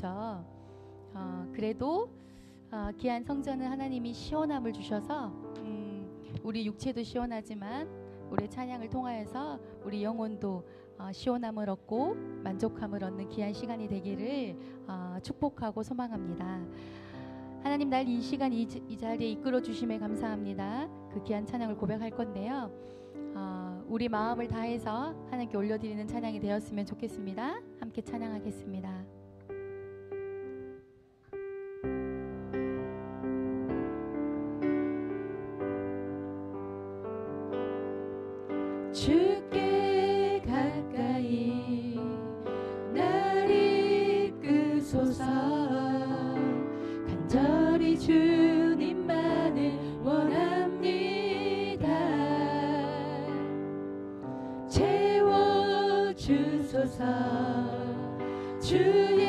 그죠? 어, 그래도 어, 귀한 성전은 하나님이 시원함을 주셔서 음, 우리 육체도 시원하지만 우리 찬양을 통하여서 우리 영혼도 어, 시원함을 얻고 만족함을 얻는 귀한 시간이 되기를 어, 축복하고 소망합니다. 하나님 날 이 시간 이, 이 자리에 이끌어 주심에 감사합니다. 그 귀한 찬양을 고백할 건데요. 어, 우리 마음을 다해서 하나님께 올려드리는 찬양이 되었으면 좋겠습니다. 함께 찬양하겠습니다. 주소서 주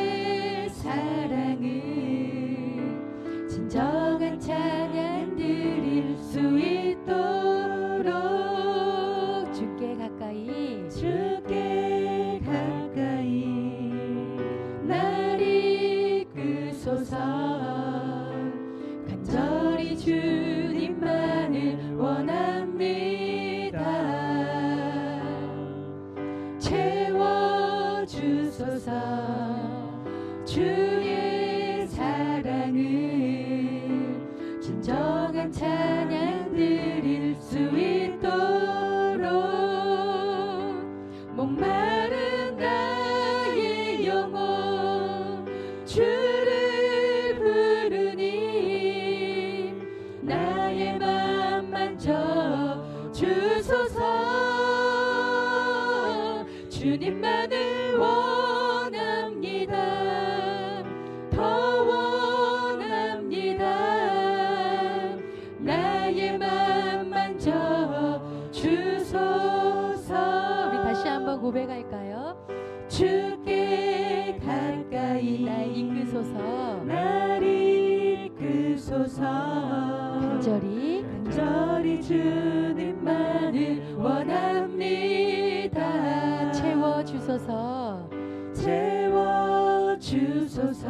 주소서.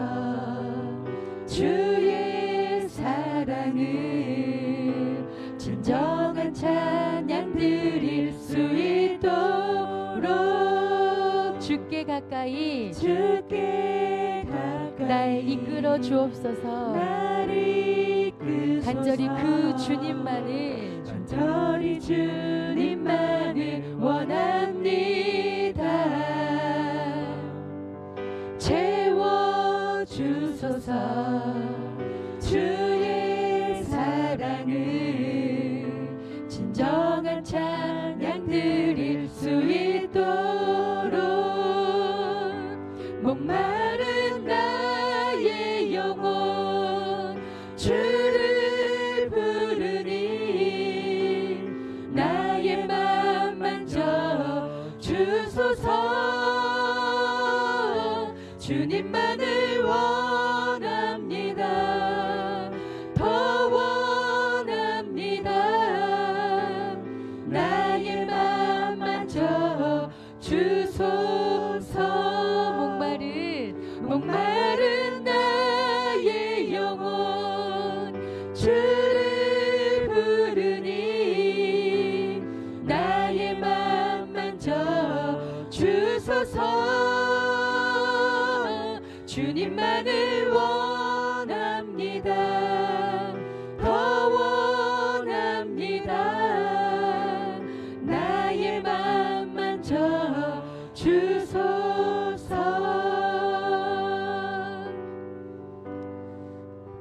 주의 사랑을 진정한 찬양 드릴 수 있도록 주께 가까이 주께 가까이 날 이끌어 주옵소서. 날 이끄소서 간절히 그 주님만을 간절히 주님만을 원합 time. 주소서.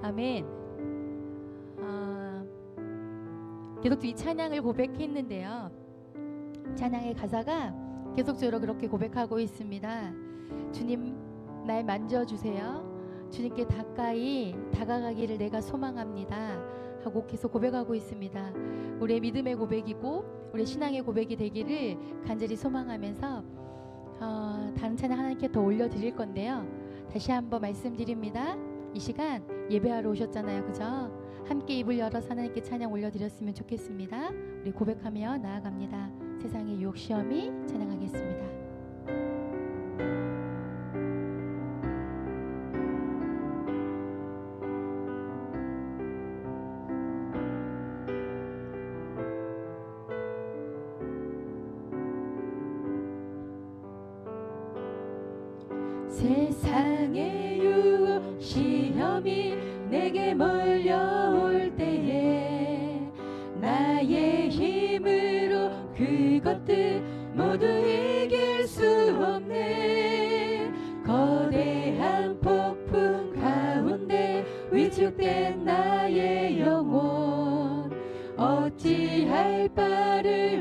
아멘. 아, 계속 이 찬양을 고백했는데요. 찬양의 가사가 계속적으로 그렇게 고백하고 있습니다. 주님 날 만져주세요. 주님께 가까이 다가가기를 내가 소망합니다. 하고 계속 고백하고 있습니다. 우리의 믿음의 고백이고 우리 신앙의 고백이 되기를 간절히 소망하면서 어, 다른 찬양 하나님께 더 올려드릴 건데요. 다시 한번 말씀드립니다. 이 시간 예배하러 오셨잖아요. 그죠? 함께 입을 열어서 하나님께 찬양 올려드렸으면 좋겠습니다. 우리 고백하며 나아갑니다. 세상의 유혹 시험이 찬양하겠습니다 세상의 유혹 시험이 내게 몰려올 때에 나의 힘으로 그것들 모두 이길 수 없네. 거대한 폭풍 가운데 위축된 나의 영혼 어찌할 바를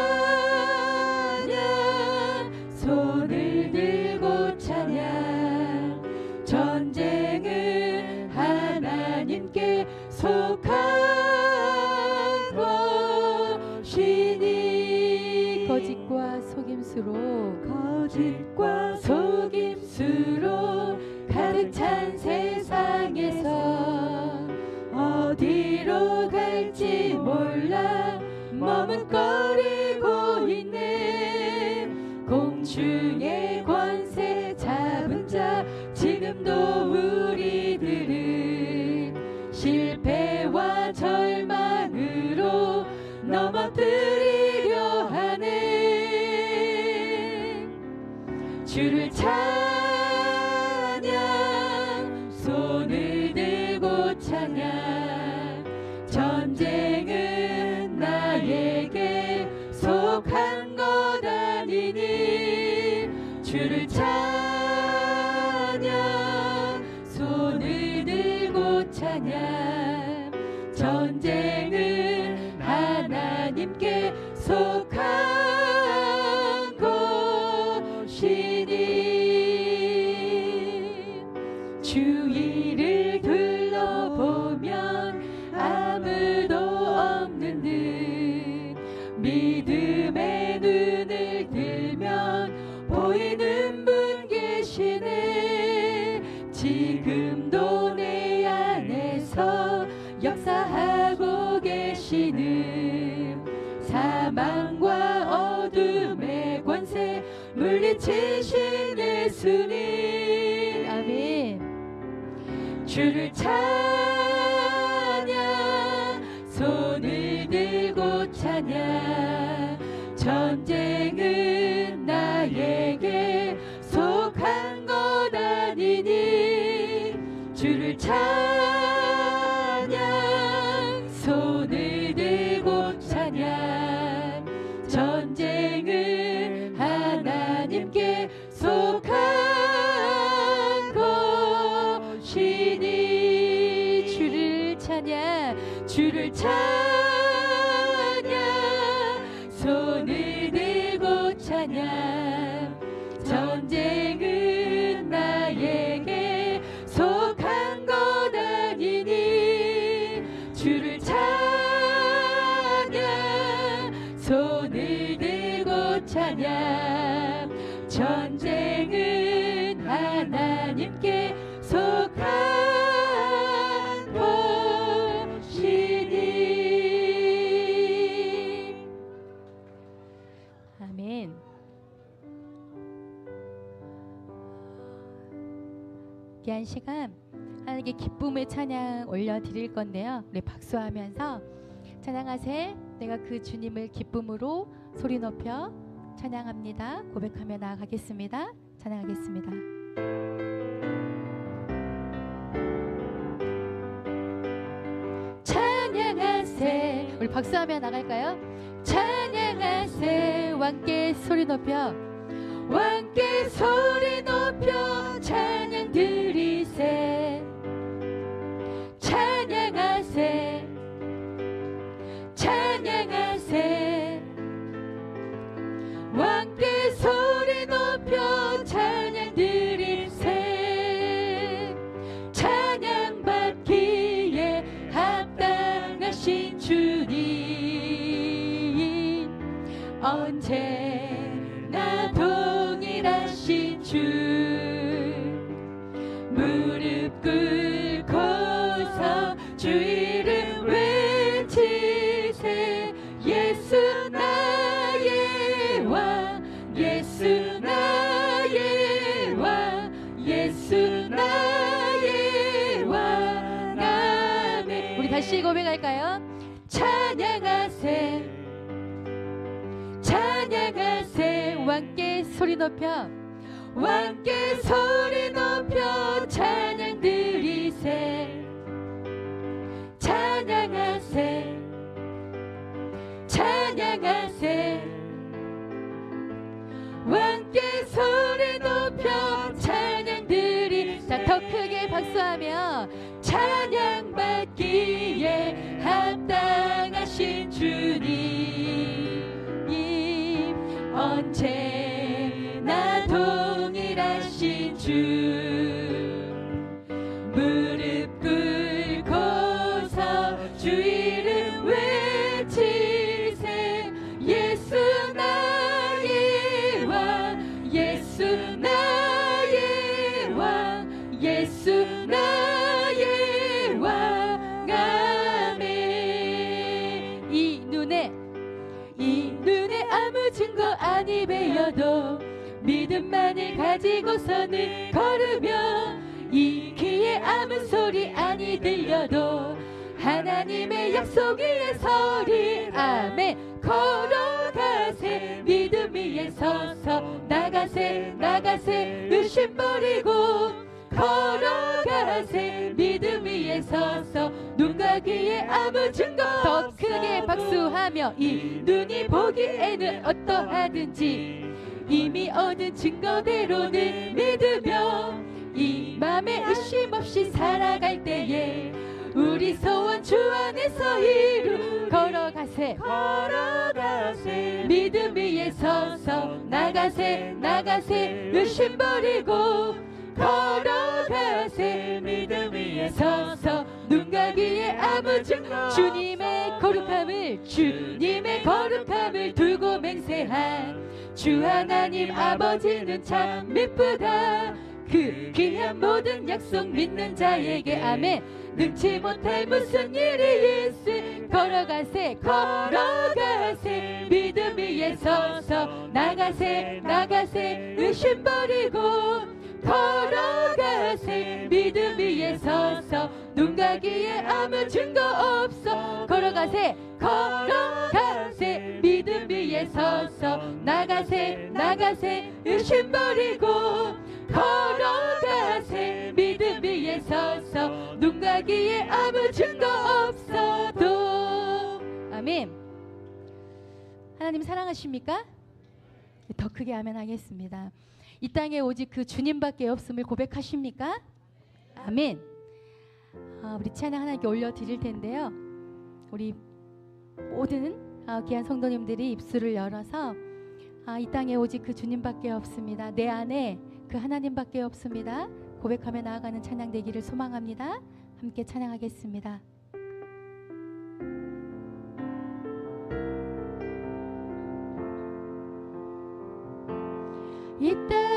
지금도 우 물리치신 예수님. 아멘. 주를 찬양 손을 들고 찬양. 전쟁은 나에게 속한 것 아니니. 주를 찬양 손을 들고 찬양. 전쟁 귀한 시간 하나님께 기쁨의 찬양 올려 드릴 건데요. 우리 박수하면서 찬양하세. 내가 그 주님을 기쁨으로 소리 높여 찬양합니다. 고백하며 나아가겠습니다. 찬양하겠습니다. 찬양하세. 우리 박수하며 나갈까요? 찬양하세. 왕께 소리 높여 왕께 소리 높여 찬양 드리세. 찬양하세. 찬양하세. 왕께 소리 높여 찬양 드리세. 찬양 받기에 합당하신 주님. 언제 소리 높여. 왕께 소리 높여 찬양 드리세. 찬양하세. 찬양하세. 왕께 소리 높여 찬양 드리세. 자더 크게 박수하며 찬양 받기에 합당하신 주님 믿음만을 가지고서는 걸으며 이 귀에 아무 소리 아니 들려도 하나님의 약속 위에 서리. 아멘. 걸어가세. 믿음 위에 서서 나가세 나가세. 의심 버리고 걸어가세. 믿음 위에 서서 눈과 귀에 아무 증거 더. 크게 박수하며 이 눈이 보기에는 어떠하든지 이미 얻은 증거대로는 믿으며 이 맘에 의심 없이 살아갈 때에 우리 소원 주 안에서 이루 걸어가세. 걸어가세. 믿음 위에 서서 나가세 나가세. 의심 버리고 걸어가세. 믿음 위에 서서 눈과 귀에 아무 증거 주님의 거룩함을 주님의 거룩함을 두고 맹세한 주 하나님 아버지는 참 미쁘다. 그 귀한 모든 약속 믿는 자에게 아멘. 능치 못할 무슨 일이 있을 걸어가세 걸어가세. 믿음 위에 서서 나가세 나가세. 의심 버리고 걸어가세 믿음 위에 서서 눈과 귀에 아무 증거 없어. 걸어가세 걸어가세. 믿음 위에 서서 나가세 나가세. 의심 버리고 걸어가세. 믿음 위에 서서 눈과 귀에 아무 증거 없어도. 아멘. 하나님 사랑하십니까? 더 크게 아멘 하겠습니다 이 땅에 오직 그 주님밖에 없음을 고백하십니까? 아멘. 아, 우리 찬양 하나님께 올려 드릴 텐데요. 우리 모든 아, 귀한 성도님들이 입술을 열어서 아, 이 땅에 오직 그 주님밖에 없습니다. 내 안에 그 하나님밖에 없습니다. 고백하며 나아가는 찬양 되기를 소망합니다. 함께 찬양하겠습니다. 이땅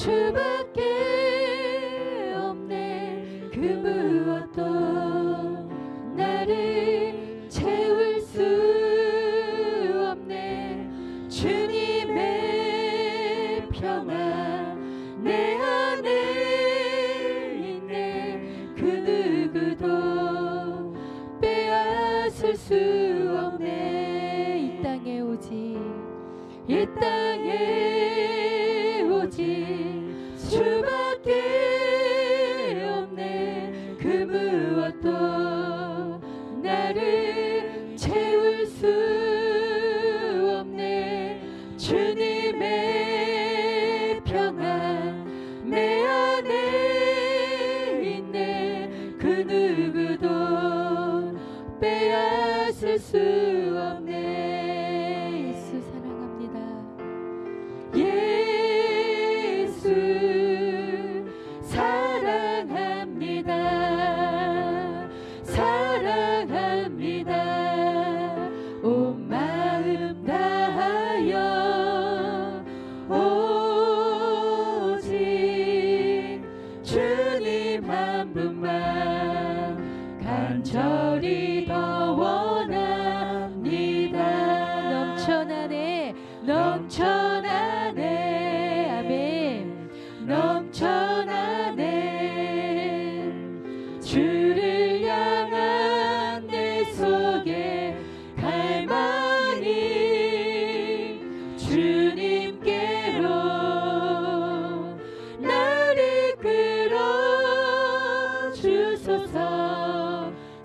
주밖에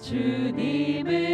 주님을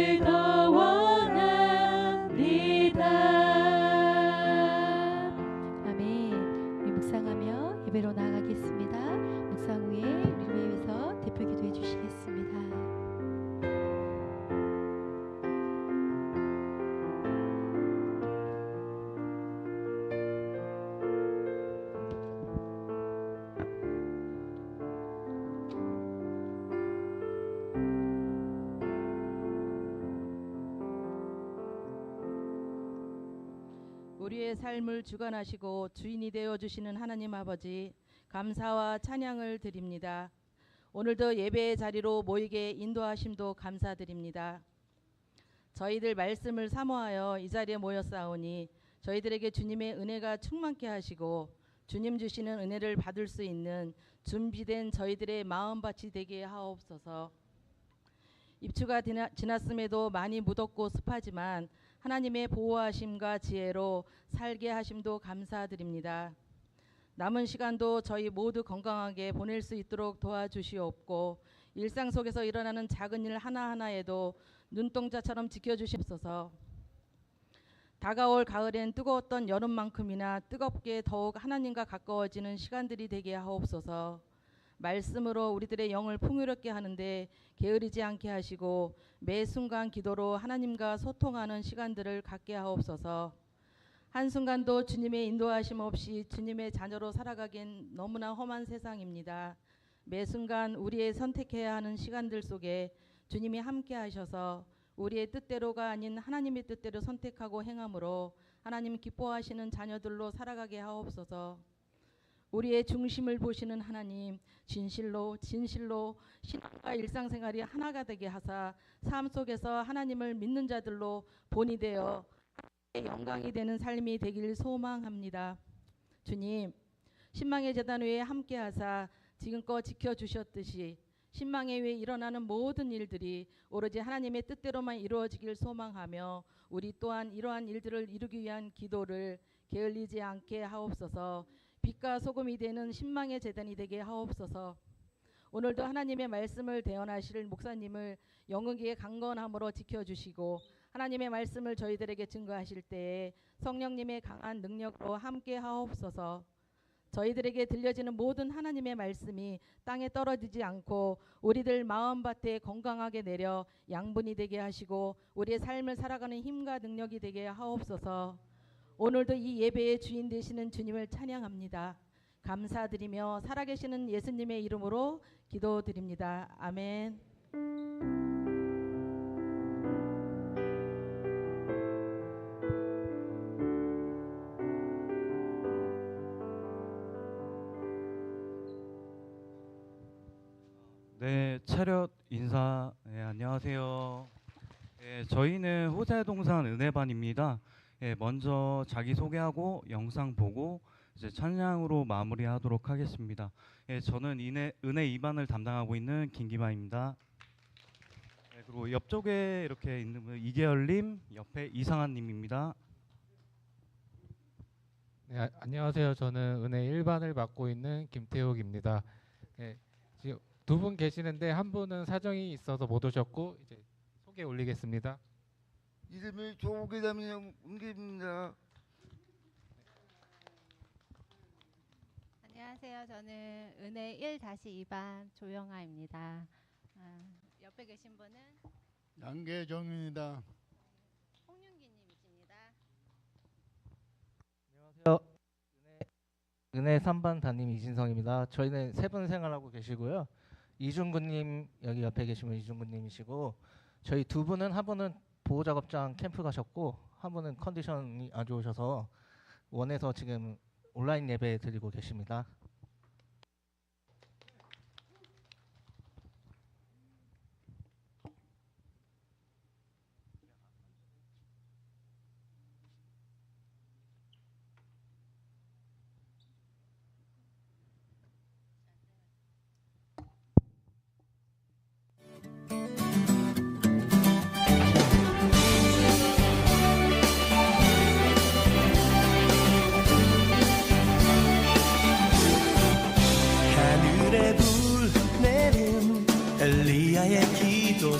삶을 주관하시고 주인이 되어 주시는 하나님 아버지 감사와 찬양을 드립니다. 오늘도 예배의 자리로 모이게 인도하심도 감사드립니다. 저희들 말씀을 사모하여 이 자리에 모였사오니 저희들에게 주님의 은혜가 충만케 하시고 주님 주시는 은혜를 받을 수 있는 준비된 저희들의 마음밭이 되게 하옵소서. 입추가 지났음에도 많이 묻었고 습하지만 하나님의 보호하심과 지혜로 살게 하심도 감사드립니다. 남은 시간도 저희 모두 건강하게 보낼 수 있도록 도와주시옵고 일상 속에서 일어나는 작은 일 하나하나에도 눈동자처럼 지켜주시옵소서. 다가올 가을엔 뜨거웠던 여름만큼이나 뜨겁게 더욱 하나님과 가까워지는 시간들이 되게 하옵소서. 말씀으로 우리들의 영을 풍요롭게 하는데 게으르지 않게 하시고 매 순간 기도로 하나님과 소통하는 시간들을 갖게 하옵소서. 한순간도 주님의 인도하심 없이 주님의 자녀로 살아가기엔 너무나 험한 세상입니다. 매 순간 우리의 선택해야 하는 시간들 속에 주님이 함께 하셔서 우리의 뜻대로가 아닌 하나님의 뜻대로 선택하고 행함으로 하나님 기뻐하시는 자녀들로 살아가게 하옵소서. 우리의 중심을 보시는 하나님 진실로 진실로 신앙과 일상생활이 하나가 되게 하사 삶 속에서 하나님을 믿는 자들로 본이 되어 영광이 되는 삶이 되길 소망합니다. 주님, 신망의 재단 위에 함께 하사 지금껏 지켜 주셨듯이 신망의 위에 일어나는 모든 일들이 오로지 하나님의 뜻대로만 이루어지길 소망하며 우리 또한 이러한 일들을 이루기 위한 기도를 게을리지 않게 하옵소서. 빛과 소금이 되는 신망의 재단이 되게 하옵소서. 오늘도 하나님의 말씀을 대언하실 목사님을 영웅기에 강건함으로 지켜주시고 하나님의 말씀을 저희들에게 증거하실 때에 성령님의 강한 능력으로 함께 하옵소서. 저희들에게 들려지는 모든 하나님의 말씀이 땅에 떨어지지 않고 우리들 마음밭에 건강하게 내려 양분이 되게 하시고 우리의 삶을 살아가는 힘과 능력이 되게 하옵소서. 오늘도 이 예배의 주인 되시는 주님을 찬양합니다. 감사드리며 살아계시는 예수님의 이름으로 기도드립니다. 아멘. 네, 차렷 인사. 네, 안녕하세요. 네, 저희는 호세동산 은혜반입니다. 네, 먼저 자기 소개하고 영상 보고 이제 찬양으로 마무리하도록 하겠습니다. 네, 저는 은혜 은혜 2반을 담당하고 있는 김기만입니다. 네, 그리고 옆쪽에 이렇게 있는 분 이계열님, 옆에 이상한님입니다. 네, 아- 안녕하세요. 저는 은혜 1반을 맡고 있는 김태욱입니다. 네, 지금 두 분 계시는데 한 분은 사정이 있어서 못 오셨고 이제 소개 올리겠습니다. 이름이 조계담이 은기입니다. 안녕하세요. 저는 은혜 1-2반 조영아입니다. 아, 옆에 계신 분은 양계정입니다. 홍윤기님이십니다. 안녕하세요. 은혜, 은혜 3반 담임 이진성입니다. 저희는 세 분 생활하고 계시고요. 이준구님 여기 옆에 계시면 이준구님이시고 저희 두 분은 한 분은 보호 작업장 캠프 가셨고 한 분은 컨디션이 안 좋으셔서 원에서 지금 온라인 예배 드리고 계십니다.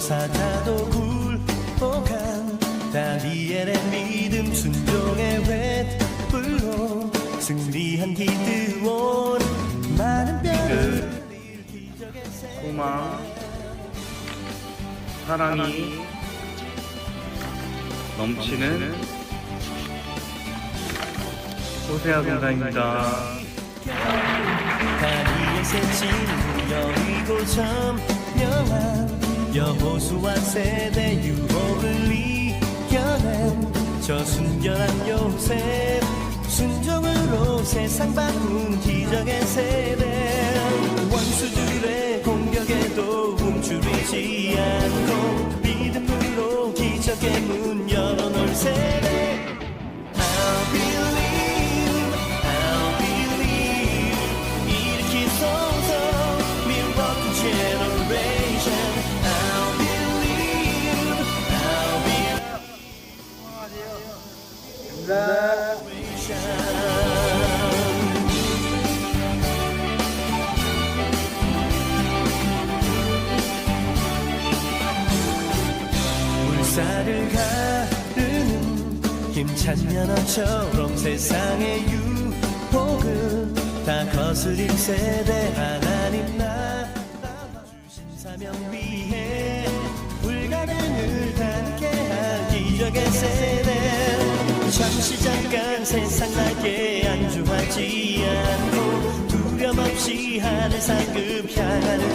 사자도 굴복한 다니엘의 믿음 순종의 횃불로 승리한 기드온 많은 기적의 새 소망, 사랑이 넘치는 호세아 동사입니다. 다리의 새친 여리고 점령한 여호수아 세대 유혹을 이겨낸 저 순결한 요셉 순종으로 세상 바꾼 기적의 세대. 원수들의 공격에도 움츠리지 않고 믿음으로 기적의 문 열어놓을 세대 찬 연어처럼 세상의 유혹을 다 거스린 세대 하나님 나라 주신 사명 위해 불가능을 닿게 할 기적의 세대. 잠시 잠깐 세상 날개 안주하지 않고 두려움 없이 하늘 상급 향하는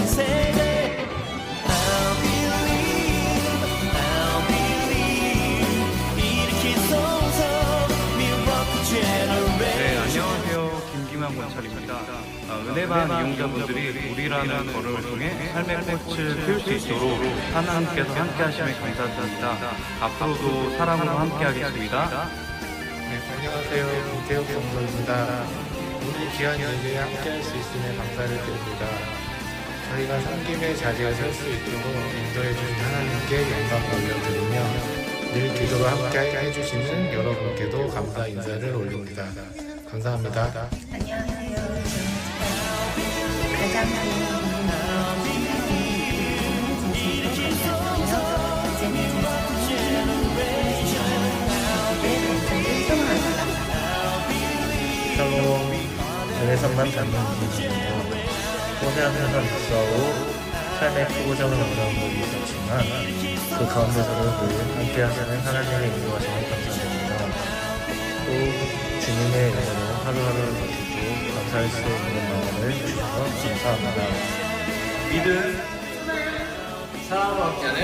은혜반 이용자분들이 우리라는 걸음을 통해 삶의 꽃을 피울 수 있도록 하나님께서 함께 하심에 감사드립니다. 앞으로도 사랑으로 함께 하겠습니다. 네, 안녕하세요. 김태욱 성도입니다. 우리 귀한 예배에 함께 할 수 있음에 감사를 드립니다. 저희가 섬김의 자리에 설 수 있도록 인도해 주신 하나님께 영광 올려드리며 늘 기도로 함께 해주시는 여러분께도 감사 인사를 올립니다. 감사합니다. 샬롬 잡는 분입니다. 고생한 세상 있어오 삶의 크고작은 어려움들이 있었지만 그 가운데서도 늘 함께 하시는 하나님의 인도하심을 감사드립니다. 또 주님의 은혜로 하루하루를 버티고 감사할 수 있는 마음을 주셔서 감사합니다. 믿음 사랑으로 함께하는